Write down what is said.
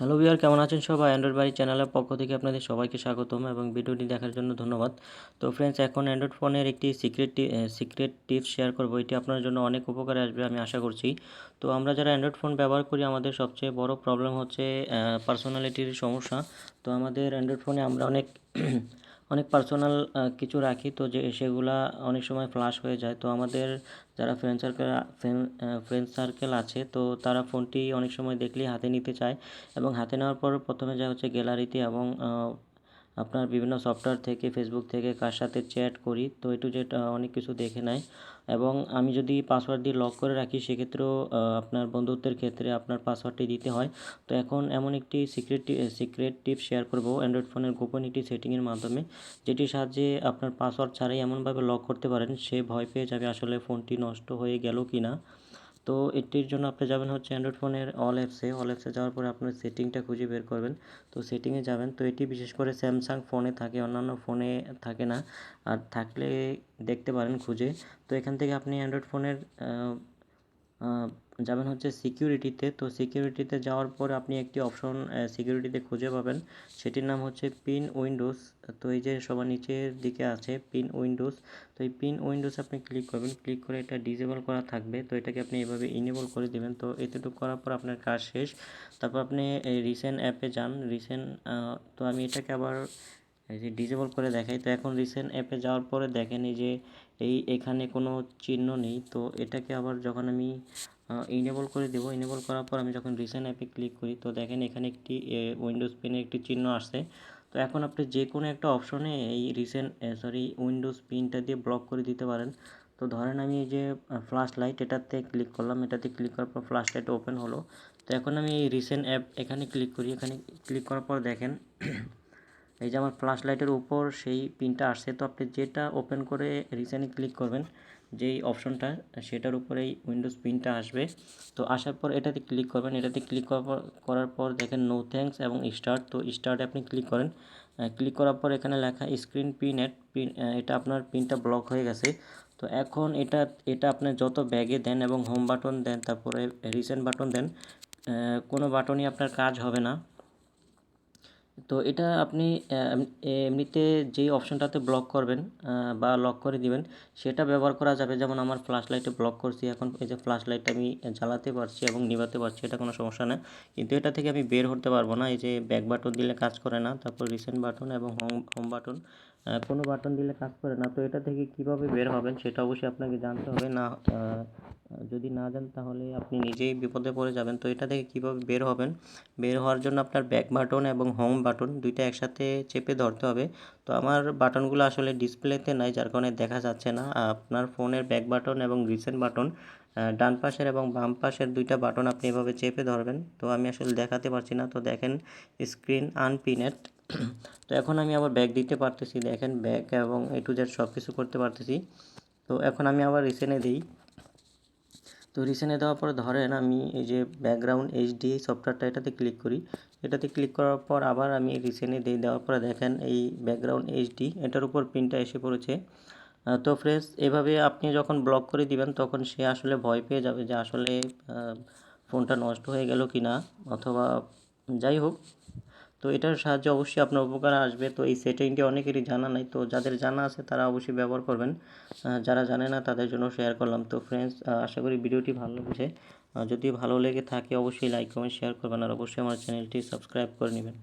Hello Bihar কেমন আছেন সবাই? অ্যান্ড্রয়েড বাড়ি চ্যানেলের পক্ষ থেকে আপনাদের সবাইকে স্বাগতম এবং ভিডিওটি দেখার জন্য ধন্যবাদ। তো ফ্রেন্ডস এখন অ্যান্ড্রয়েড ফোনের একটি সিক্রেট সিক্রেট টিপস শেয়ার করব। এটি আপনার জন্য অনেক উপকারে আসবে, আমি আশা করছি। তো আমরা যারা অ্যান্ড্রয়েড ফোন ব্যবহার করি, আমাদের সবচেয়ে বড় প্রবলেম হচ্ছে পার্সোনালিটির সমস্যা। তো আমাদের অ্যান্ড্রয়েড ফোনে আমরা অনেক অনেক পার্সোনাল কিছু রাখি তো যে সেগুলা অনেক সময় ফ্লাশ হয়ে যায়। তো আমাদের যারা ফ্রেন্ড সার্কেল ফ্রেন্ড সার্কেল আছে, তো তারা ফোনটি অনেক সময় দেখলেই হাতে নিতে চায়। এবং হাতে নেওয়ার পর প্রথমে যা হচ্ছে গ্যালারিতে এবং আপনার বিভিন্ন সফটওয়্যার থেকে ফেসবুক থেকে কার সাথে চ্যাট করি, তো এটু যেটা অনেক কিছু দেখে নেয়। এবং আমি যদি পাসওয়ার্ড দিয়ে লক করে রাখি, সেক্ষেত্রেও আপনার বন্ধুত্বের ক্ষেত্রে আপনার পাসওয়ার্ডটি দিতে হয়। তো এখন এমন একটি সিক্রেট সিক্রেট টিপ শেয়ার করব অ্যান্ড্রয়েড ফোনের গোপন একটি সেটিংয়ের মাধ্যমে, যেটির সাহায্যে আপনার পাসওয়ার্ড ছাড়াই এমনভাবে লক করতে পারেন, সে ভয় পেয়ে যাবে আসলে ফোনটি নষ্ট হয়ে গেল কি না তো এটির জন্য আপনি যাবেন হচ্ছে অ্যান্ড্রয়েড ফোনের অল অ্যাপসে অল অ্যাপসে যাওয়ার পরে আপনার সেটিংটা খুঁজে বের করবেন। তো সেটিংয়ে যাবেন। তো এটি বিশেষ করে স্যামসাং ফোনে থাকে, অন্যান্য ফোনে থাকে না। আর থাকলে দেখতে পারেন খুঁজে। তো এখান থেকে আপনি অ্যান্ড্রয়েড ফোনের যাবেন হচ্ছে সিকিউরিটিতে তো। সিকিউরিটিতে যাওয়ার পর আপনি একটি অপশন সিকিউরিটিতে খুঁজে পাবেন। সেটির নাম হচ্ছে পিন উইন্ডোজ তো এই যে সবার নিচের দিকে আছে পিন উইন্ডোজ তো এই পিন উইন্ডোজ আপনি ক্লিক করবেন। ক্লিক করে এটা ডিজেবল করা থাকবে। তো এটাকে আপনি এভাবে ইনেবল করে দেবেন। তো এতটুকু করার পর আপনার কাজ শেষ। তারপর আপনি রিসেন্ট অ্যাপে যান। রিসেন্ট তো আমি এটাকে আবার এই যে ডিজেবল করে দেখাই। তো এখন রিসেন্ট অ্যাপে যাওয়ার পরে দেখেন এই যে এই এখানে কোনো চিহ্ন নেই। তো এটাকে আবার যখন আমি ইনেবল করে দেবো ইনেবল করার পর আমি যখন রিসেন্ট অ্যাপে ক্লিক করি, তো দেখেন এখানে একটি উইন্ডোজ পেনে একটি চিহ্ন আসছে। তো এখন আপনি যে কোনো একটা অপশনে এই রিসেন্ট সরি উইন্ডোজ পিনটা দিয়ে ব্লক করে দিতে পারেন। তো ধরেন আমি এই যে ফ্ল্যাশ লাইট এটাতে ক্লিক করলাম। এটাতে ক্লিক করার পর ফ্ল্যাশ লাইট ওপেন হলো। তো এখন আমি এই রিসেন্ট অ্যাপ এখানে ক্লিক করি। এখানে ক্লিক করার পর দেখেন এই যে আমার ফ্ল্যাশ লাইটের উপর সেই পিনটা আসছে, তো আপনি যেটা ওপেন করে রিসেন্টে ক্লিক করবেন, যেই অপশনটা সেটার উপরেই উইন্ডোজ পিনটা আসবে। তো আসার পর এটাতে ক্লিক করবেন, এটাতে ক্লিক করার পর করার পর দেখেন নো থ্যাঙ্কস এবং স্টার্ট তো স্টার্টে আপনি ক্লিক করেন। ক্লিক করার পর এখানে লেখা স্ক্রিন পিন এট পিন এটা আপনার পিনটা ব্লক হয়ে গেছে। তো এখন এটা এটা আপনি যত ব্যাগে দেন এবং হোম বাটন দেন, তারপরে রিসেন্ট বাটন দেন কোনো বাটনই আপনার কাজ হবে না। তো এটা আপনি এমনিতে যেই অপশনটাতে ব্লক করবেন বা লক করে দিবেন, সেটা ব্যবহার করা যাবে। যেমন আমার ফ্ল্যাশ লাইটে ব্লক করছি, এখন এই যে ফ্ল্যাশ লাইটটা আমি জ্বালাতে পারছি এবং নিভাতে পারছি, এটা কোনো সমস্যা না। কিন্তু এটা থেকে আমি বের হতে পারব না। এই যে ব্যাক বাটন দিলে কাজ করে না, তারপর রিসেন্ট বাটন এবং হোম হোম বাটন কোনো বাটন দিলে কাজ করে না। তো এটা থেকে কীভাবে বের হবেন, সেটা অবশ্যই আপনাকে জানতে হবে। না যদি না যান তাহলে আপনি নিজেই বিপদে পড়ে যাবেন। তো এটা থেকে কীভাবে বের হবেন? বের হওয়ার জন্য আপনার ব্যাক বাটন এবং হোম বাটন দুইটা একসাথে চেপে ধরতে হবে। তো আমার বাটনগুলো আসলে ডিসপ্লেতে নাই, যার কারণে দেখা যাচ্ছে না। আপনার ফোনের ব্যাক বাটন এবং রিসেন্ট বাটন ডান পাশের এবং বাম পাশের দুইটা বাটন আপনি এভাবে চেপে ধরবেন। তো আমি আসলে দেখাতে পারছি না। তো দেখেন স্ক্রিন আনপিনেট তো এখন আমি আবার ব্যাগ দিতে পারতেছি। দেখেন ব্যাগ এবং এ টু জেড সব কিছু করতে পারতেছি। তো এখন আমি আবার রিসেনে দিই। তো রিসেনে দেওয়ার পরে ধরেন আমি এই যে ব্যাকগ্রাউন্ড এইচডি সফটওয়্যারটা এটাতে ক্লিক করি, এটাতে ক্লিক করার পর আবার আমি রিসেনে দিয়ে দেওয়ার পরে দেখেন এই ব্যাকগ্রাউন্ড এইচডি এটার উপর প্রিন্টটা এসে পড়েছে। তো ফ্রেন্ডস এভাবে আপনি যখন ব্লক করে দিবেন তখন সে আসলে ভয় পেয়ে যাবে যে আসলে ফোনটা নষ্ট হয়ে গেল কি না অথবা যাই হোক তো এটার সাহায্যে অবশ্যই আপনার উপকার আসবে। তো এই সেটিংটি অনেকেরই জানা নাই। তো যাদের জানা আছে, তারা অবশ্যই ব্যবহার করবেন। যারা জানে না, তাদের জন্য শেয়ার করলাম। তো ফ্রেন্ডস আশা করি ভিডিওটি ভালো লেগেছে। যদি ভালো লেগে থাকে, অবশ্যই লাইক কমেন্ট শেয়ার করবেন। আর অবশ্যই আমার চ্যানেলটি সাবস্ক্রাইব করে নেবেন।